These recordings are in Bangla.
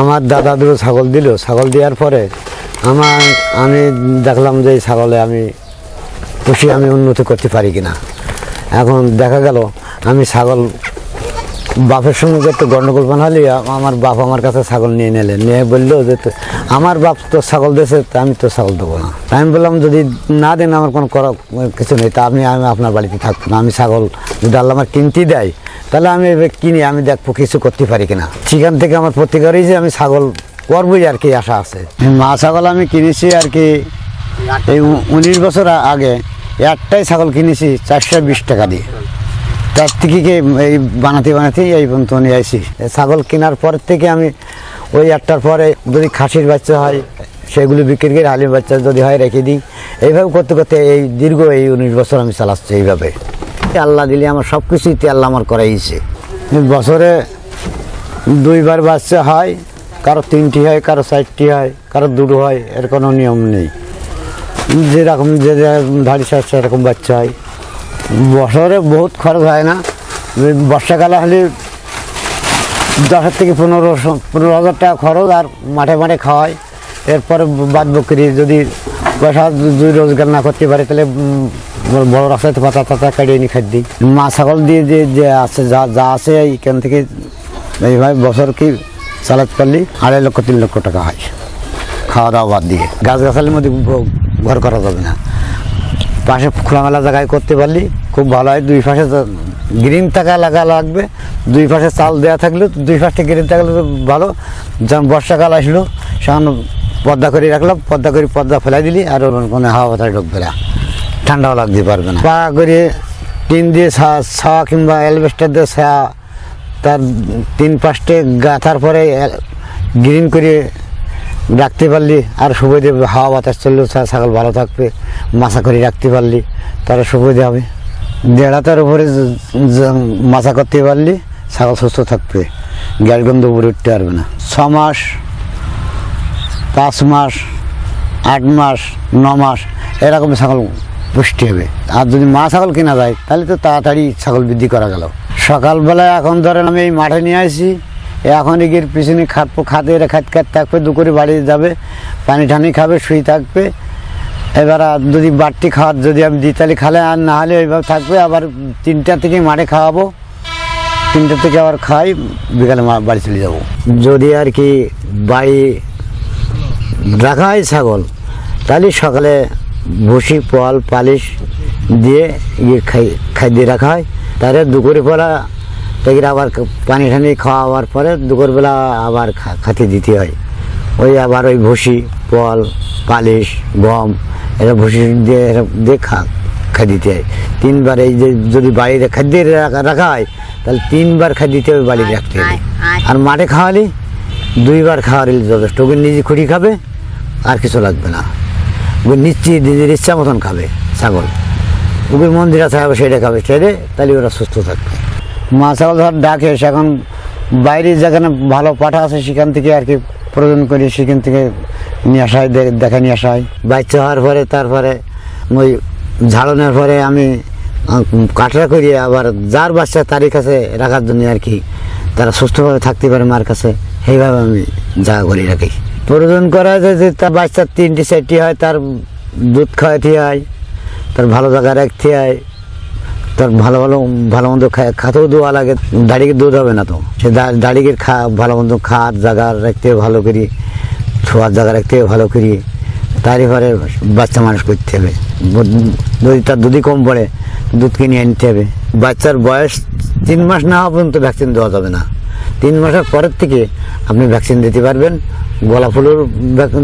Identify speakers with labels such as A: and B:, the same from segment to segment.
A: আমার দাদা দুটো ছাগল দিল। ছাগল দেওয়ার পরে আমার, আমি দেখলাম যে এই ছাগলে আমি খুশি আমি উন্নতি করতে পারি কিনা। এখন দেখা গেল, আমি ছাগল বাপের সঙ্গে যে একটু গন্ডগোল বানালি আমার বাপ আমার কাছে ছাগল নিয়ে নিলে। নিয়ে বলল যে আমার বাপ তো ছাগল দিয়েছে, তা আমি তো ছাগল দেবো না। আমি বললাম, যদি না দেন আমার কোনো করা কিছু নেই, তা আপনি আমি আপনার বাড়িতে থাকব না। আমি ছাগল যদি আল্লাহ আমার কিনতে দেয়, তাহলে আমি কিনি, আমি দেখব কিছু করতে পারি কিনা। সেখান থেকে আমার প্রতিকারই যে, আমি ছাগল করবোই আর কি, আশা আছে। মা ছাগল আমি কিনেছি আর কি, এই উনিশ বছর আগে একটাই ছাগল কিনেছি, চারশো বিশ টাকা দিয়ে। তার থেকে এই বানাতে বানাতে এই পর্যন্ত নিয়ে আসি। ছাগল কেনার পর থেকে আমি ওই একটার পরে যদি খাসির বাচ্চা হয়, সেগুলো বিক্রি করে হালির বাচ্চা যদি হয় রেখে দিই। এইভাবে করতে করতে এই দীর্ঘ এই উনিশ বছর আমি চালাচ্ছি এইভাবে। আল্লাহ দিলে আমার সব কিছুই আল্লাহ আমার করাইছে। বছরে দুইবার বাচ্চা হয়, কারও তিনটি হয়, কারও চারটি হয়, কারও দুটো হয়, এর কোনো নিয়ম নেই। যেরকম যে সার সেরকম বাচ্চা হয়। বছরে বহুত খরচ হয় না। বর্ষাকালে হলে দশ থেকে পনেরো পনেরো হাজার টাকা খরচ আর মাঠে মাঠে খাওয়াই এরপরে বাদ বকরি যদি পয়সা যদি রোজগার না করতে পারে, তাহলে বড় রাস্তাতে পাতা টাতা কাটিয়ে নিয়ে খাই দিই। মা ছাগল দিয়ে যে যে আছে, যা যা আছে, এইখান থেকে এইভাবে বছর কি চালাতে পারলি? আড়াই লক্ষ, তিন লক্ষ টাকা হয়। খাওয়া দাওয়া বাদ দিয়ে। গাছ গাছালির মধ্যে ঘর করা যাবে না। পাশে খোলামেলা জায়গায় করতে পারলি। খুব ভালো হয়। দুই পাশে গ্রিন টাকা লাগা লাগবে। দুই পাশে চাল দেওয়া থাকলে দুই পাশে গ্রিন থাকলে তো ভালো। যেমন বর্ষাকাল আসলো, সেখান পর্দা করে রাখলাম পর্দা করে পর্দা ফেলাই দিলি, আর ওর কোনো হাওয়া বাতাস ঢুকবে না। ঠান্ডাও লাগতে পারবে না। পা করে টিন দিয়ে ছাওয়া কিংবা অ্যালবেস্টার দিয়ে ছায়া তার তিন পাশটে গাঁথার পরে গ্রিন করে রাখতে পারলি, আর সুবিধে হাওয়া বাতাস চললেও ছাগল ভালো থাকবে, মাছা করে রাখতে পারলি তারা সুবিধা হবে। দেড়াতার উপরে মাছা করতে পারলে ছাগল সুস্থ থাকবে। গ্যাস গন্ধ উপরে উঠতে পারবে না। ছ মাস, পাঁচ মাস, আট মাস, ন মাস, এরকম ছাগল পুষ্টি হবে। আর যদি মা ছাগল কেনা যায়, তাহলে তো তাড়াতাড়ি ছাগল বৃদ্ধি করা গেল। সকালবেলায় এখন ধরেন আমি এই মাঠে নিয়ে আসি এখন এগিয়ে পিছনে খাটবো খাতে এরা খাত খাত থাকবে, দুপুরে বাড়ি যাবে, পানি টানি খাবে, শুয়ে থাকবে এবার যদি বাড়তি খাওয়ার যদি আমি দিই তাহলে খালে, আর না হলে ওইভাবে থাকবে, আবার তিনটা থেকে মাঠে খাওয়াবো। তিনটা থেকে আবার খাই, বিকালে বাড়ি চলে যাব। যদি আর কি বাড়ি রাখা হয় ছাগল, তাহলে সকালে ভুসি, পল, পালিশ দিয়ে ইয়ে খাই খাই দিয়ে রাখা হয়। তাহলে দুপুরে বেলা থেকে আবার পানি টানি খাওয়াবার পরে দুপুরবেলা আবার খাতে দিতে হয়। ওই আবার ওই ভুসি, পল, পালিশ, গম এরা ভুসি দিয়ে এরা দিয়ে খা খাই দিতে হয়। তিনবার এই যে যদি বাড়িতে খাদ্য রাখা হয় তাহলে তিনবার খাই দিতে হবে বাড়িতে রাখতে হবে। আর মাঠে খাওয়ালি দুইবার খাওয়ালে যথেষ্ট। ওকে নিজে খুঁটি খাবে আর কিছু লাগবে না। ওকে নিচ্ছি নিজের ইচ্ছা মতন খাবে ছাগল। ওকে মন্দিরে থাকবে সেটা খাবে। সেরে তাহলে ওরা সুস্থ থাকবে। মা ছাগল ধর ডাকে সেখন বাইরে যেখানে ভালো পাঠা আছে সেখান থেকে আর কি প্রয়োজন করি সেখান থেকে নিয়ে আসা হয় নিয়ে আসা হয় বাচ্চা হওয়ার পরে, তারপরে ওই ঝাড়নের পরে আমি কাটরা করি আবার যার বাচ্চা তারই কাছে রাখার জন্য আর কি তারা সুস্থভাবে থাকতে পারে মার কাছে, সেইভাবে আমি যা করে রাখি প্রয়োজন করা যে তার বাচ্চার তিনটি চারটি হয়, তার দুধ খাওয়াতে হয়, তার ভালো জায়গা রাখতে হয়, তার ভালো ভালো ভালো মন্দ খা- খাতেও দেওয়া লাগে দাড়িকে দুধ হবে না তো। সে দাড়িকে খা, ভালো মন্দ খাওয়ার জায়গা রাখতে ভালো করি। ছোঁয়ার জায়গা রাখতে হবে, ভালো করি তারই পরে বাচ্চা মানুষ করতে হবে। যদি তার দুধই কম পড়ে, দুধ কিনে আনতে হবে। বাচ্চার বয়স তিন মাস না হওয়া পর্যন্ত ভ্যাকসিন দেওয়া যাবে না। তিন মাসের পরের থেকে আপনি ভ্যাকসিন দিতে পারবেন গলা ফুলের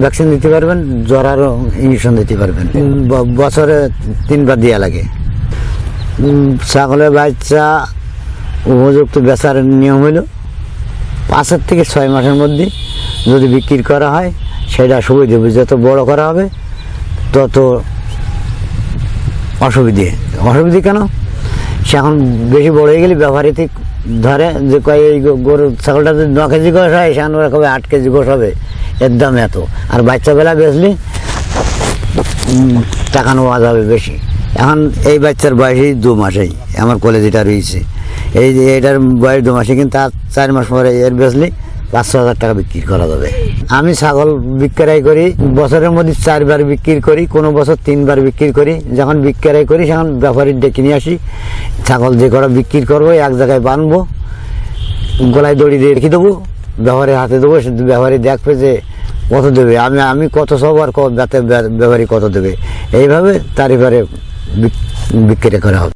A: ভ্যাকসিন দিতে পারবেন, জ্বরারও ইঞ্জেকশন দিতে পারবেন। বছরে তিনবার দেওয়া লাগে। ছাগলের বাচ্চা উপযুক্ত বেচার নিয়ম হলো পাঁচের থেকে ছয় মাসের মধ্যে যদি বিক্রি করা হয়, সেটা সুবিধে যত বড় করা হবে, তত অসুবিধে। অসুবিধে কেন? সে এখন বেশি বড় হয়ে গেলে ব্যবহারিতে ধরে যে কয়, এই গরু ছাগলটা যদি ন কেজি গোস হয় সেখানে ওরা কবে আট কেজি গোস হবে। এর দাম এত। আর বাচ্চাবেলা বেচলি টাকা নেওয়া যাবে বেশি। এখন এই বাচ্চার বয়সই দু মাসেই, আমার কলেজ এটা রয়েছে। এই এটার বয়স দু মাসে, কিন্তু তার চার মাস পরে এর বেচলি পাঁচ ছ হাজার টাকা বিক্রি করা যাবে। আমি ছাগল বিক্রয় করি, বছরের মধ্যে চারবার বিক্রি করি, কোনো বছর তিনবার বিক্রি করি। যখন বিক্রয় করি তখন ব্যাপারীর ডেকে নিয়ে আসি, ছাগল যে কটা বিক্রি করব, এক জায়গায় বানবো, গলায় দড়ি দিয়ে রেখে দেবো ব্যবহারের হাতে দেবো ব্যবহারী দেখবে যে কত দেবে। আমি আমি কত সব আর ব্যবহারী কত দেবে। এইভাবে তার এবারে বিক- বিক্রি করা হবে।